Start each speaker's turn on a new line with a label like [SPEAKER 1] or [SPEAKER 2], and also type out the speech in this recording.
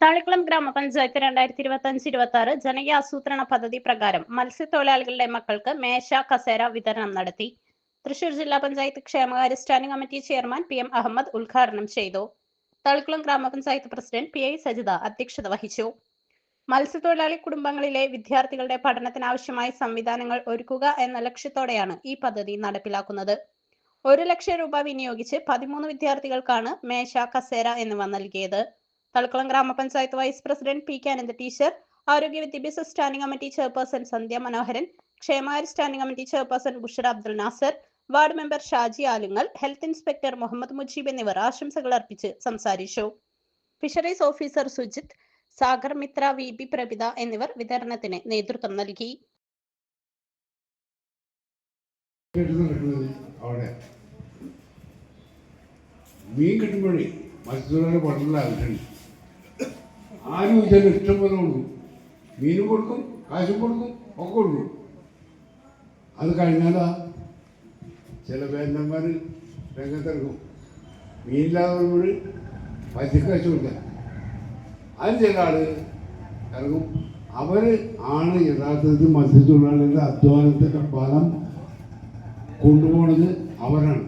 [SPEAKER 1] താളിക്കുളം ഗ്രാമപഞ്ചായത്ത് രണ്ടായിരത്തി ഇരുപത്തി അഞ്ച് ഇരുപത്തി ആറ് ജനകീയ ആസൂത്രണ പദ്ധതി പ്രകാരം മത്സ്യത്തൊഴിലാളികളുടെ മക്കൾക്ക് മേശ കസേര വിതരണം നടത്തി. തൃശൂർ ജില്ലാ പഞ്ചായത്ത് ക്ഷേമകാര്യ standing committee chairman P M Ahammed ഉദ്ഘാടനം ചെയ്തു. താളിക്കുളം ഗ്രാമപഞ്ചായത്ത് പ്രസിഡന്റ് പി ഐ സജിത അധ്യക്ഷത വഹിച്ചു. മത്സ്യത്തൊഴിലാളി കുടുംബങ്ങളിലെ വിദ്യാർത്ഥികളുടെ പഠനത്തിനാവശ്യമായ സംവിധാനങ്ങൾ ഒരുക്കുക എന്ന ലക്ഷ്യത്തോടെയാണ് ഈ പദ്ധതി നടപ്പിലാക്കുന്നത്. ഒരു ലക്ഷം രൂപ വിനിയോഗിച്ച് പതിമൂന്ന് വിദ്യാർത്ഥികൾക്കാണ് മേശ കസേര എന്നിവ നൽകിയത്. Thalikkulam grama panchayat vice president P K Anantha teacher ആരോഗ്യ വിദ്യാഭ്യാസ standing committee chairperson Sandhya Manoharan ക്ഷേമകാര്യ standing committee chairperson Bushara Abdul Nasar ward member Shaji Alungal health inspector Muhammed Mujeeb എന്നിവർ ആശംസകൾ അർപ്പിച്ച് സംസാരിച്ചു. Fisheries officer Sujith Sagar Mitra V B Prabhitha എന്നിവർ വിതരണത്തിന് നേതൃത്വം നൽകി.
[SPEAKER 2] മീൻ കിട്ടുമ്പോഴേ മത്സ്യത്തൊഴിലാളി പഠനമുള്ള ആവശ്യമുണ്ട് ആരും ഇതിന് ഇഷ്ടം പോലെ മീനും കൊടുക്കും കാശും കൊടുക്കും ഒക്കെ കൊടുക്കും. അത് കഴിഞ്ഞാലാ ചില വേണ്ടന്മാർ രംഗത്തിറക്കും മീനില്ലാതെ വരുമ്പോൾ അത് ചില ആൾ ഇറങ്ങും. അവർ ആണ് യഥാർത്ഥത്തിൽ മത്സ്യത്തൊഴിലാളികളുടെ അധ്വാനത്തിന്റെ ഫലം കൊണ്ടുപോണത് അവരാണ്.